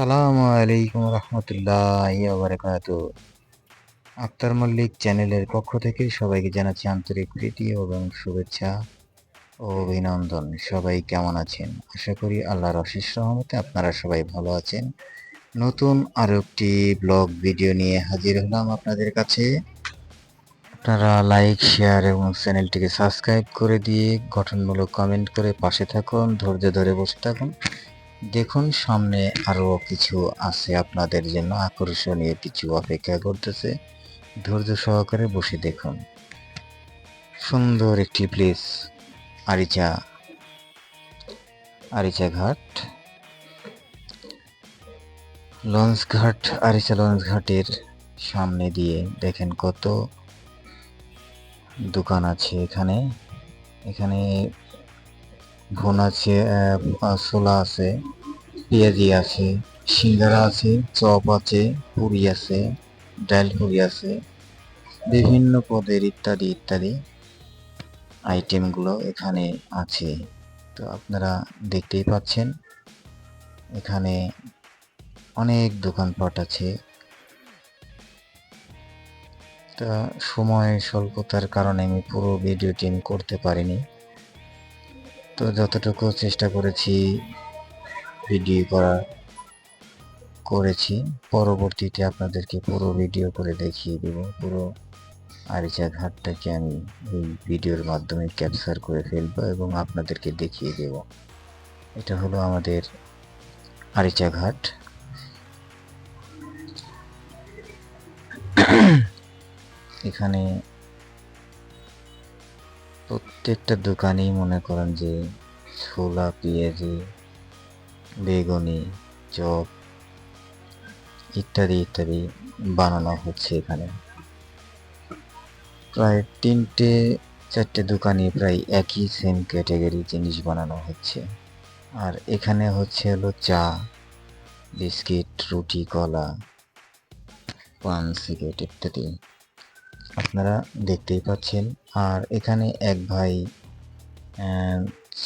আসসালামু আলাইকুম রহমতুল্লাহ বারাকাত আক্তার মল্লিক চ্যানেলের পক্ষ থেকে সবাইকে জানাচ্ছি আন্তরিক প্রীতি এবং শুভেচ্ছা ও অভিনন্দন। সবাই কেমন আছেন? আশা করি আল্লাহর অশেষ রহমতে আপনারা সবাই ভালো আছেন। নতুন আরও একটি ব্লগ ভিডিও নিয়ে হাজির হলাম আপনাদের কাছে। আপনারা লাইক, শেয়ার এবং চ্যানেলটিকে সাবস্ক্রাইব করে দিয়ে গঠনমূলক কমেন্ট করে পাশে থাকুন, ধৈর্য ধরে বসে থাকুন। দেখুন, সামনে আরও কিছু আছে আপনাদের জন্য আকর্ষণীয়, কিছু অপেক্ষা করতেছে। ধৈর্য সহকারে বসে দেখুন। সুন্দর একটি প্লেস আরিচা আরিচা ঘাট। লঞ্চ ঘাট, আরিচা লঞ্চ ঘাটের সামনে দিয়ে দেখেন কত দোকান আছে এখানে। এখানে ভুন আছে ছোলা আছে, পেঁয়াজি আছে, সিঙ্গারা আছে, চপ আছে, পুরি আছে, ডাল পুরি আছে, বিভিন্ন পদের ইত্যাদি ইত্যাদি আইটেমগুলো এখানে আছে। তো আপনারা দেখতেই পাচ্ছেন, এখানে অনেক দোকানপাট আছে। তা সময় স্বল্পতার কারণে আমি পুরো ভিডিওটি আমি করতে পারিনি। তো যতটুকু চেষ্টা করেছি ভিডিও করা, করেছি, পরবর্তীতে আপনাদেরকে পুরো ভিডিও করে দেখিয়ে দেব। পুরো আরিচা ঘাটটাকে আমি এই ভিডিওর মাধ্যমে ক্যাপচার করে ফেলব এবং আপনাদেরকে দেখিয়ে দেব। এটা হলো আমাদের আরিচা ঘাট। এখানে প্রত্যেকটা দোকানেই মনে করেন যে ছোলা, পেঁয়াজি, বেগুনি, চপ ইত্যাদি ইত্যাদি বানানো হচ্ছে এখানে। প্রায় তিনটে, চারটে দোকানে প্রায় একই সেম ক্যাটাগরি জিনিস বানানো হচ্ছে। আর এখানে হচ্ছে হলো চা, বিস্কিট, রুটি, কলা, পান, সিগারেট ইত্যাদি। আপনারা দেখতেই পাচ্ছেন। আর এখানে এক ভাই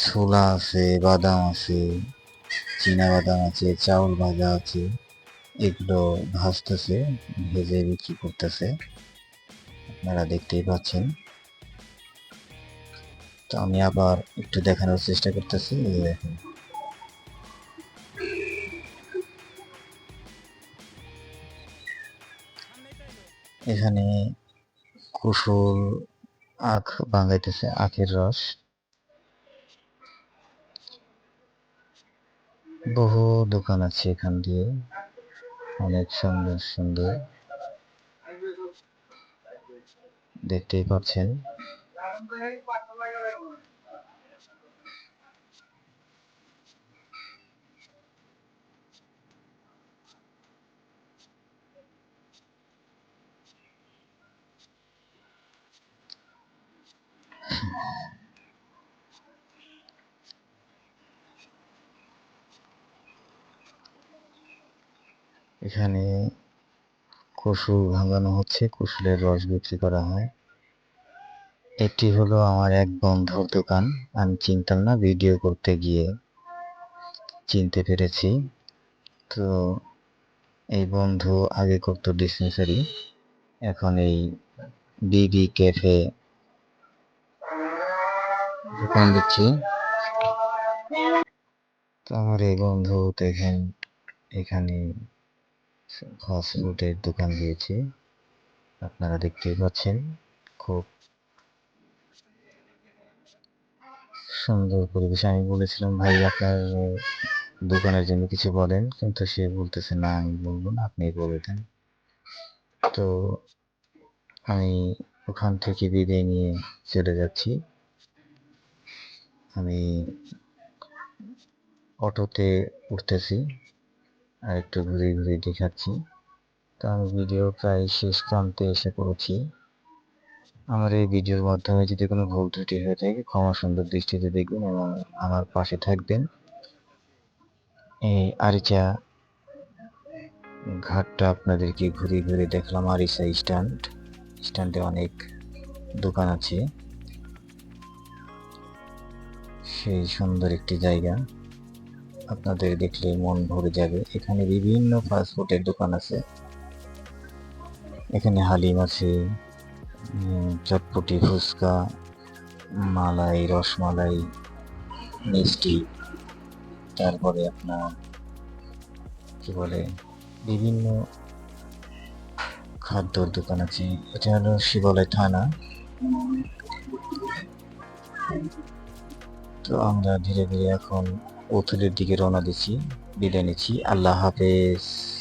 ছোলা আছে, বাদাম আছে, চীনা বাদাম আছে, চাউল ভাজা আছে, এগুলো ভাজতেছে, ভেজে বিক্রি করতেছে। আপনারা দেখতেই পাচ্ছেন। তো আমি আবার একটু দেখানোর চেষ্টা করতেছি দেখেন। এখানে কুসুল আখ ভাঙাইতেছে আখের রস। বহু দোকান আছে এখান দিয়ে, অনেক সুন্দর সুন্দর। দেখতেই পাচ্ছেন। এখানে কুসুল ভাঙানো হচ্ছে কুসুলের রস বিক্রি করা হয়। এটি হলো আমার এক বন্ধুর দোকান। আমি চিনতাম না, ভিডিও করতে গিয়ে চিনতে পেরেছি। তো এই বন্ধু আগে করতো ডিসপেন্সারি এখন এই বিবি ক্যাফে দোকান দিচ্ছি। তো আমার এই বন্ধু দেখেন, এখানে ফাস্টফুডের দোকান দিয়েছে। আপনারা দেখতেই পাচ্ছেন, খুব সুন্দর পরিবেশ। আমি বলেছিলাম, ভাই, আপনার দোকানের জন্য কিছু বলেন। কিন্তু সে বলতেছে, না, আমি বলব না, আপনি বলে দেন। তো আমি ওখান থেকে বিদায় নিয়ে চলে যাচ্ছি। আমি অটোতে উঠতেছি। আর একটু ঘুরে ঘুরে দেখাচ্ছি। তো আমি ভিডিও প্রায় শেষ প্রান্তে এসে পড়েছি। আমার এই ভিডিওর মাধ্যমে যদি কোনো ভুল ত্রুটি হয়ে থাকে, ক্ষমা সুন্দর দৃষ্টিতে দেখবেন এবং আমার পাশে থাকবেন। এই আরিচা ঘাটটা আপনাদেরকে ঘুরে ঘুরে দেখলাম, আরিচা স্ট্যান্ড। স্ট্যান্ডে অনেক দোকান আছে। সেই সুন্দর একটি জায়গা। আপনাদের দেখলে মন ভরে যাবে। এখানে বিভিন্ন ফাস্টফুডের দোকান আছে। এখানে হালিম আছে চটপটি, ফুচকা, মালাই, রসমালাই, মিষ্টি, তারপরে আপনার, কি বলে, বিভিন্ন খাদ্যর দোকান আছে। এটা হলো শিবালয় থানা। তো আমরা ধীরে ধীরে এখন উত্তরের দিকে রওনা দিচ্ছি বিদায় নিচ্ছি। আল্লাহ হাফেজ।